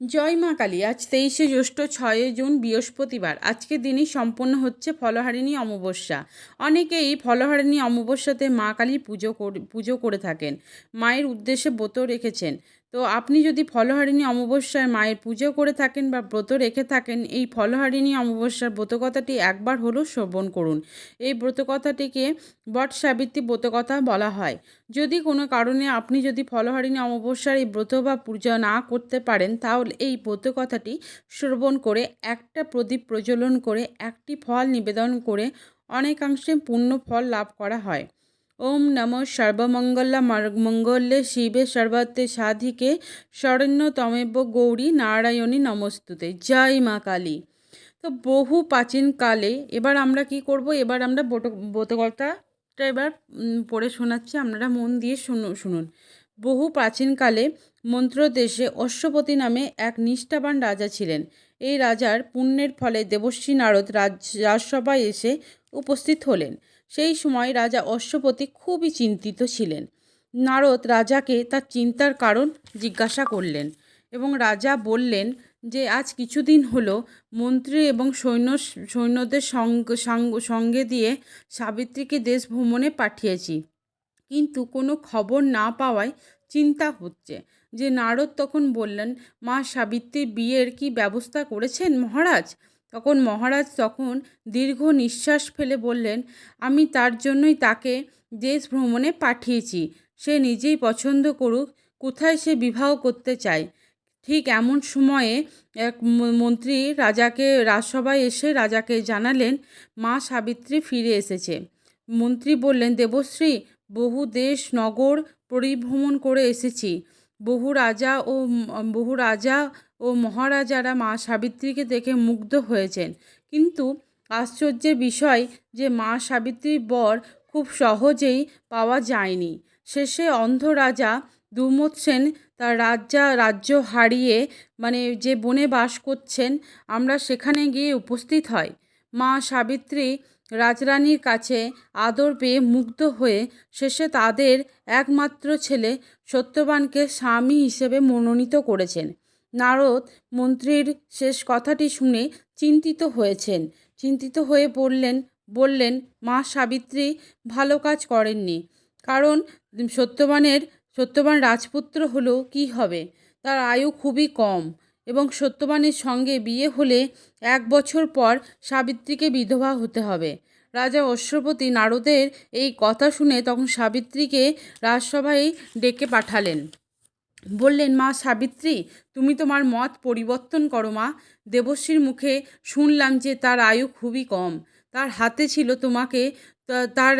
জয় মা কালী, আজ তেইশে জ্যৈষ্ঠ ছয় জুন বৃহস্পতিবার। আজকে দিনই সম্পন্ন হচ্ছে ফলহারিণী অমাবস্যা। অনেকেই ফলহারিণী অমাবস্যাতে মা কালী পুজো পুজো করে থাকেন। মায়ের উদ্দেশ্যে ব্রত রেখেছেন। তো আপনি যদি ফলহারিণী অমাবস্যায় মায়ের পুজো করে থাকেন বা ব্রত রেখে থাকেন, এই ফলহারিণী অমাবস্যার ব্রতকথাটি একবার হলেও শ্রবণ করুন। এই ব্রতকথাটিকে বট সাবিত্রী ব্রতকথা বলা হয়। যদি কোনো কারণে আপনি যদি ফলহারিণী অমাবস্যার এই ব্রত বা পূজা না করতে পারেন, তাহলে এই ব্রতকথাটি শ্রবণ করে, একটা প্রদীপ প্রজ্বলন করে, একটি ফল নিবেদন করে, অনেকাংশে পূর্ণ ফল লাভ করা হয়। ওম নম সর্বমঙ্গলা মঙ্গলে শিবে সর্বতে সাধিকে শরণ্যতমেব গৌরী নারায়ণী নমস্তুতে। জয় মা কালী। তো বহু প্রাচীনকালে এবার আমরা কি করব? এবার আমরা ব্রতকথাটা এবার পড়ে শোনাচ্ছি। আপনারা মন দিয়ে শুনুন শুনুন। বহু প্রাচীনকালে মন্ত্রদেশে অশ্বপতি নামে এক নিষ্ঠাবান রাজা ছিলেন। এই রাজার পুণ্যের ফলে দেবশ্রী নারদ রাজ রাজসভায় এসে উপস্থিত হলেন। সেই সময় রাজা অশ্বপতি খুবই চিন্তিত ছিলেন। নারদ রাজাকে তার চিন্তার কারণ জিজ্ঞাসা করলেন এবং রাজা বললেন যে, আজ কিছুদিন হলো মন্ত্রী এবং সৈন্য, সৈন্যদের সঙ্গ, সঙ্গ- দিয়ে সাবিত্রীকে দেশ ভ্রমণে পাঠিয়েছি। কিন্তু কোনো খবর না পাওয়ায় চিন্তা হচ্ছে। যে, নারদ তখন বললেন, মা সাবিত্রীর বিয়ের কি ব্যবস্থা করেছেন মহারাজ? তখন মহারাজ তখন দীর্ঘ নিঃশ্বাস ফেলে বললেন, আমি তার জন্যই তাকে দেশ ভ্রমণে পাঠিয়েছি। সে নিজেই পছন্দ করুক, কোথায় সে বিবাহ করতে চায়? ঠিক এমন সময়ে এক মন্ত্রী রাজাকে, রাজসভায় এসে রাজাকে জানালেন, মা সাবিত্রী ফিরে এসেছে। মন্ত্রী বললেন, দেবশ্রী, বহু দেশ, নগর পরিভ্রমণ করে এসেছি। বহু রাজা ও বহু রাজা ও মহারাজারা মা সাবিত্রীকে দেখে মুগ্ধ হয়েছেন। কিন্তু আশ্চর্যের বিষয় যে মা সাবিত্রীর বর খুব সহজেই পাওয়া যায়নি। শেষে অন্ধ রাজা দুর্মত সেন তার রাজ্যা রাজ্য হারিয়ে মানে যে বনে বাস করছেন, আমরা সেখানে গিয়ে উপস্থিত হয়। মা সাবিত্রী রাজরানীর কাছে আদর পেয়ে মুগ্ধ হয়ে শেষে তাদের একমাত্র ছেলে সত্যবানকে স্বামী হিসেবে মনোনীত করেছেন। নারদ মন্ত্রীর শেষ কথাটি শুনে চিন্তিত হয়েছেন। চিন্তিত হয়ে পড়লেন বললেন, মা সাবিত্রী, ভালো কাজ করেননি। কারণ সত্যবানের, সত্যবান রাজপুত্র হলেও কি হবে? তার আয়ু খুবই কম এবং সত্যবানের সঙ্গে বিয়ে হলে এক বছর পর সাবিত্রীকে বিধবা হতে হবে। রাজা অশ্বপতি নারদের এই কথা শুনে তখন সাবিত্রীকে রাজসভায় ডেকে পাঠালেন। বললেন, মা সাবিত্রী, তুমি তোমার মত পরিবর্তন করো মা। দেবশ্রীর মুখে শুনলাম যে তার আয়ু খুবই কম। তার হাতে ছিল তোমাকে তার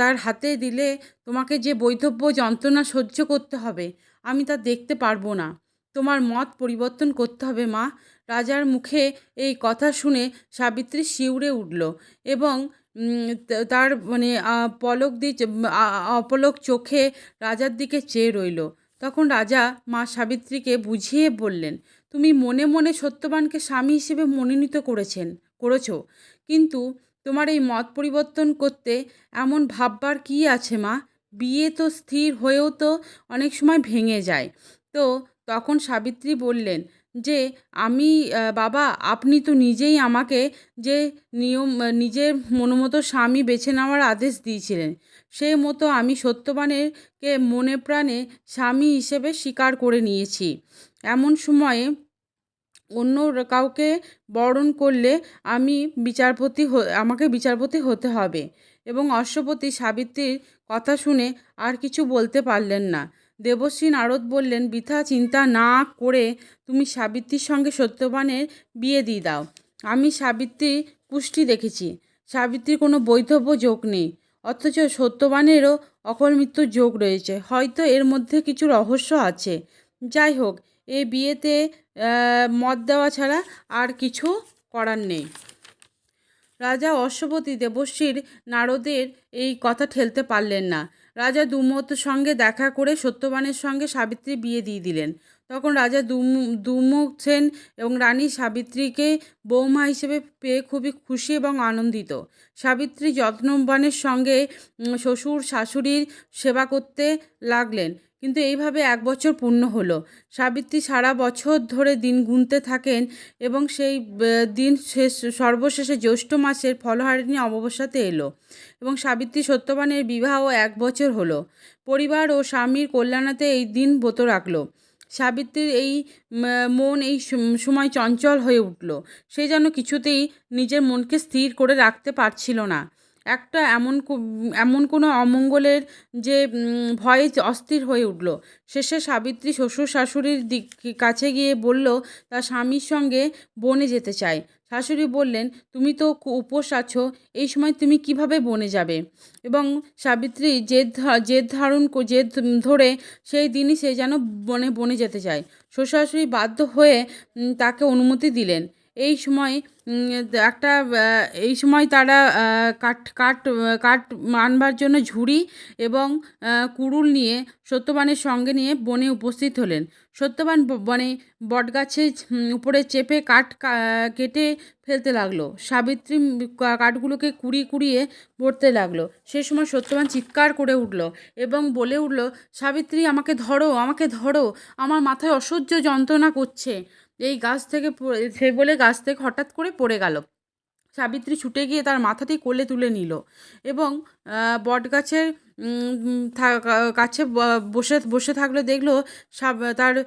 তার হাতে দিলে তোমাকে যে বৈধব্য যন্ত্রণা সহ্য করতে হবে, আমি তা দেখতে পারব না। তোমার মত পরিবর্তন করতে হবে মা। রাজার মুখে এই কথা শুনে সাবিত্রী শিউরে উঠল এবং তার মানে পলক দিয়ে অপলক চোখে রাজার দিকে চেয়ে রইল। তখন রাজা মা সাবিত্রীকে বুঝিয়ে বললেন, তুমি মনে মনে সত্যবানকে স্বামী হিসেবে মনোনীত করেছেন, করেছ। কিন্তু তোমার এই মত পরিবর্তন করতে এমন ভাববার কি আছে মা? বিয়ে তো স্থির হয়েও তো অনেক সময় ভেঙে যায়। তো তখন সাবিত্রী বললেন যে আমি বাবা, আপনি তো নিজেই আমাকে যে নিয়ম, নিজের মনোমতো স্বামী বেছে নেওয়ার আদেশ দিয়েছিলেন। সেই মতো আমি সত্যবানের কে মনে প্রাণে স্বামী হিসেবে স্বীকার করে নিয়েছি। এমন সময়ে অন্য কাউকে বরণ করলে আমি বিচারপতি আমাকে বিচারপতি হতে হবে এবং অশ্বপতি সাবিত্রীর কথা শুনে আর কিছু বলতে পারলেন না। দেবশ্রী নারদ বললেন, বৃথা চিন্তা না করে তুমি সাবিত্রীর সঙ্গে সত্যবানের বিয়ে দিয়ে দাও। আমি সাবিত্রীর পুষ্টি দেখেছি। সাবিত্রীর কোনো বৈধব্য যোগ নেই। অথচ সত্যবানেরও অকল মৃত্যুর যোগ রয়েছে। হয়তো এর মধ্যে কিছু রহস্য আছে। যাই হোক এই বিয়েতে মত দেওয়া ছাড়া আর কিছু করার নেই। রাজা অশ্বপতি দেবশ্রীর নারদের এই কথা ঠেলতে পারলেন না। রাজা দুমত সঙ্গে দেখা করে সত্যবানের সঙ্গে সাবিত্রী বিয়ে দিয়ে দিলেন। তখন রাজা দুম সেন এবং রানী সাবিত্রীকে বৌমা হিসেবে পেয়ে খুবই খুশি এবং আনন্দিত। সাবিত্রী যত্নবানের সঙ্গে শ্বশুর শাশুড়ির সেবা করতে লাগলেন। কিন্তু এইভাবে এক বছর পূর্ণ হলো। সাবিত্রী সারা বছর ধরে দিন গুনতে থাকেন এবং সেই দিন শেষ, সর্বশেষে জ্যৈষ্ঠ মাসের ফলহারিণী অমাবস্যাতে এলো এবং সাবিত্রী সত্যবানের বিবাহ এক বছর হলো। পরিবার ও স্বামীর কল্যাণাতে এই দিন ব্রত রাখল। সাবিত্রীর এই মন এই সময় চঞ্চল হয়ে উঠল। সে যেন কিছুতেই নিজের মনকে স্থির করে রাখতে পারছিল না। একটা এমন এমন কোনো অমঙ্গলের যে ভয়ে অস্থির হয়ে উঠল। শেষে সাবিত্রী শ্বশুর শাশুড়ির দিক, কাছে গিয়ে বলল তার স্বামীর সঙ্গে বনে যেতে চায় শাশুড়ি বললেন, তুমি তো উপোস আছো, এই সময় তুমি কীভাবে বনে যাবে? এবং সাবিত্রী জেদ জেদ ধারণ জেদ ধরে সেই দিনই সে যেন বনে বনে যেতে চায়। শ্বশুর শাশুড়ি বাধ্য হয়ে তাকে অনুমতি দিলেন। এই সময় একটা এই সময় তারা কাঠ কাঠ কাঠ আনবার জন্য ঝুড়ি এবং কুড়ুল নিয়ে সত্যবানের সঙ্গে নিয়ে বনে উপস্থিত হলেন। সত্যবান বনে বটগাছের উপরে চেপে কাঠ কেটে ফেলতে লাগল। সাবিত্রী কাঠগুলোকে কুড়িয়ে কুড়িয়ে পড়তে লাগল। সে সময় সত্যবান চিৎকার করে উঠল এবং বলে উঠল, সাবিত্রী, আমাকে ধরো আমাকে ধরো, আমার মাথায় অসহ্য যন্ত্রণা করছে। এই গাছ থেকে সে বলে গাছ থেকে হঠাৎ করে পড়ে গেল। সাবিত্রী ছুটে গিয়ে তার মাথাটি কোলে তুলে নিল এবং বট থা- কাছে বসে বসে থাকলে, দেখল তার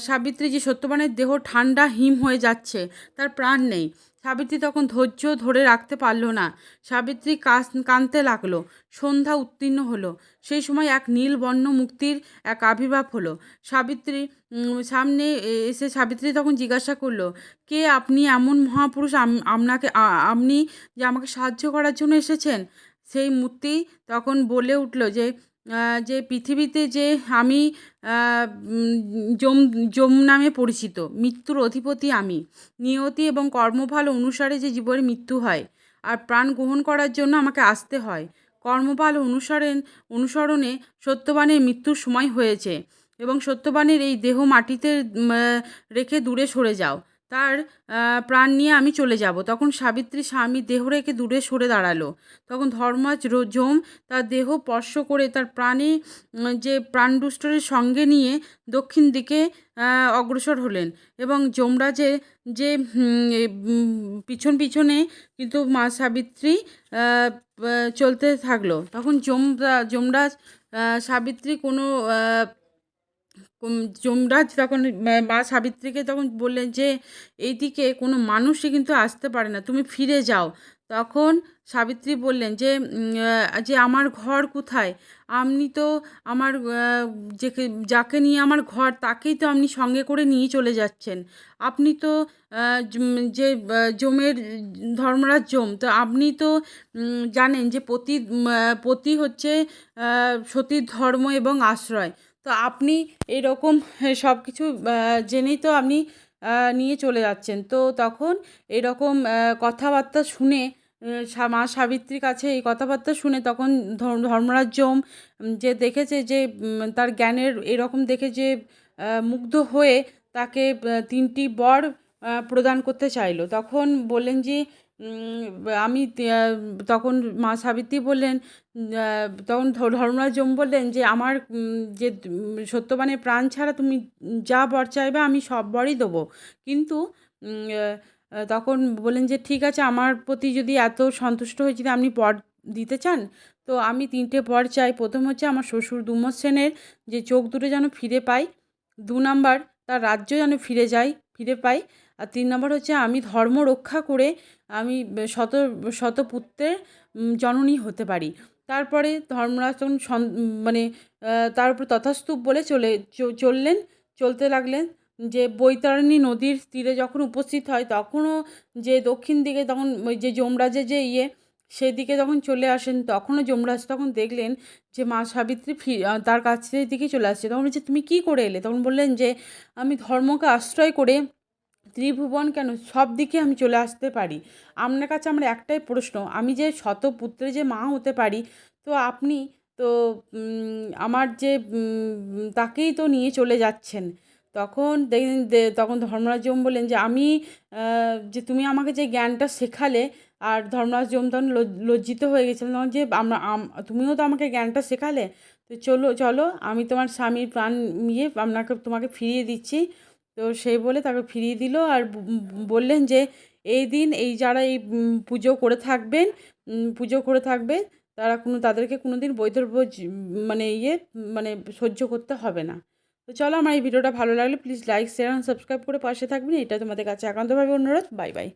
সাবিত্রী যে সত্যবানের দেহ ঠান্ডা, হিম হয়ে যাচ্ছে, তার প্রাণ নেই। সাবিত্রী তখন ধৈর্য ধরে রাখতে পারল না। সাবিত্রী কাস, কাঁদতে লাগল। সন্ধ্যা উত্তীর্ণ হলো। সেই সময় এক নীল বর্ণ মুক্তির এক আবির্ভাব হলো। সাবিত্রী সামনে এসে সাবিত্রী তখন জিজ্ঞাসা করল, কে আপনি? এমন মহাপুরুষ আপনাকে আপনি যে আমাকে সাহায্য করার জন্য এসেছেন? সেই মূর্তি তখন বলে উঠল যে যে পৃথিবীতে যে আমি যম যম নামে পরিচিত, মৃত্যুর অধিপতি আমি। নিয়তি এবং কর্মফল অনুসারে যে জীবনে মৃত্যু হয়, আর প্রাণ গ্রহণ করার জন্য আমাকে আসতে হয়। কর্মফল অনুসরণ, অনুসরণে সত্যবানের মৃত্যুর সময় হয়েছে, এবং সত্যবানের এই দেহ মাটিতে রেখে দূরে সরে যাও। তার প্রাণ নিয়ে আমি চলে যাব। তখন সাবিত্রী স্বামী দেহ রেখে দূরে সরে দাঁড়াল। তখন ধর্মাজ রো- যম তার দেহ স্পর্শ করে তার প্রাণে যে প্রাণদুষ্টরের সঙ্গে নিয়ে দক্ষিণ দিকে অগ্রসর হলেন এবং যমরাজের যে পিছন পিছনে কিন্তু মা সাবিত্রী চলতে থাকল। তখন যমরা, যমরাজ সাবিত্রী কোনো যমরাজ তখন মা- সাবিত্রীকে তখন বললেন যে এইদিকে কোনো মানুষই কিন্তু আসতে পারে না তুমি ফিরে যাও। তখন সাবিত্রী বললেন যে যে আমার ঘর কোথায়? আপনি তো আমার যে যাকে নিয়ে আমার ঘর তাকেই তো আপনি সঙ্গে করে নিয়ে চলে যাচ্ছেন। আপনি তো যে জমের ধর্মরাজ জম তো আপনি তো জানেন যে আহ, পতি হচ্ছে সতীর ধর্ম এবং আশ্রয়। তো আপনি এরকম সব কিছু জেনেই তো আপনি নিয়ে চলে যাচ্ছেন। তো তখন এরকম কথাবার্তা শুনে মা সাবিত্রীর কাছে এই কথাবার্তা শুনে তখন ধর্ম- ধর্মরাজ যম যে দেখেছে যে তার জ্ঞানের এরকম দেখে যে মুগ্ধ হয়ে তাকে তিনটি বর প্রদান করতে চাইলো। তখন বললেন যে আমি তখন মা সাবিত্রী বললেন তখন ধর্মরাজ যম বললেন যে, আমার যে, সত্যবানের প্রাণ ছাড়া তুমি যা বর চাইবে আমি সব বরই দেবো। কিন্তু তখন বললেন যে, ঠিক আছে, আমার প্রতি যদি এত সন্তুষ্ট হয়ে যদি আপনি বর দিতে চান, তো আমি তিনটে বর চাই। প্রথম হচ্ছে আমার শ্বশুর দুমত সেনের যে চোখ দুটো যেন ফিরে পাই দু নাম্বার তার রাজ্য যেন ফিরে যায়, ফিরে পাই আর তিন নম্বর হচ্ছে আমি ধর্ম রক্ষা করে আমি শত শতপুত্রের জননী হতে পারি। তারপরে ধর্মরাজ তখন মানে তার উপর তথাস্তূপ বলে চলে চললেন, চলতে লাগলেন যে বৈতরণী নদীর তীরে যখন উপস্থিত হয় তখনও যে দক্ষিণ দিকে তখন ওই যে যমরাজের যে ইয়ে সেদিকে যখন চলে আসেন, তখনও যমরাজ তখন দেখলেন যে মা সাবিত্রী ফি তার কাছের দিকে চলে আসছে। তখন বলছে, তুমি কী করে এলে? তখন বললেন যে, আমি ধর্মকে আশ্রয় করে ত্রিভুবন কেন? সব দিকে আমি চলে আসতে পারি। আপনার কাছে আমার একটাই প্রশ্ন, আমি যে শত পুত্রের যে মা হতে পারি, তো আপনি তো আমার যে তাকেই তো নিয়ে চলে যাচ্ছেন। তখন তখন ধর্মরাজ যম বললেন যে, আমি যে তুমি আমাকে যে জ্ঞানটা শেখালে, আর ধর্মরাজ যম তখন লজ্জিত হয়ে গেছিলেন। তখন যে, আমরা তুমিও তো আমাকে জ্ঞানটা শেখালে, তো চলো চলো, আমি তোমার স্বামীর প্রাণ নিয়ে আপনাকে, তোমাকে ফিরিয়ে দিচ্ছি। তো সেই বলে তাকে ফিরিয়ে দিল আর বললেন যে এই দিন এই যারা এই পুজো করে থাকবেন পুজো করে থাকবে তারা কোনো, তাদেরকে কোনো দিন বৈধর্য মানে ইয়ে মানে সহ্য করতে হবে না। তো চলো আমার এই ভিডিওটা ভালো লাগলে প্লিজ লাইক শেয়ার সাবস্ক্রাইব করে পাশে থাকবেন। এটা তোমাদের কাছে একান্তভাবে অনুরোধ। Bye bye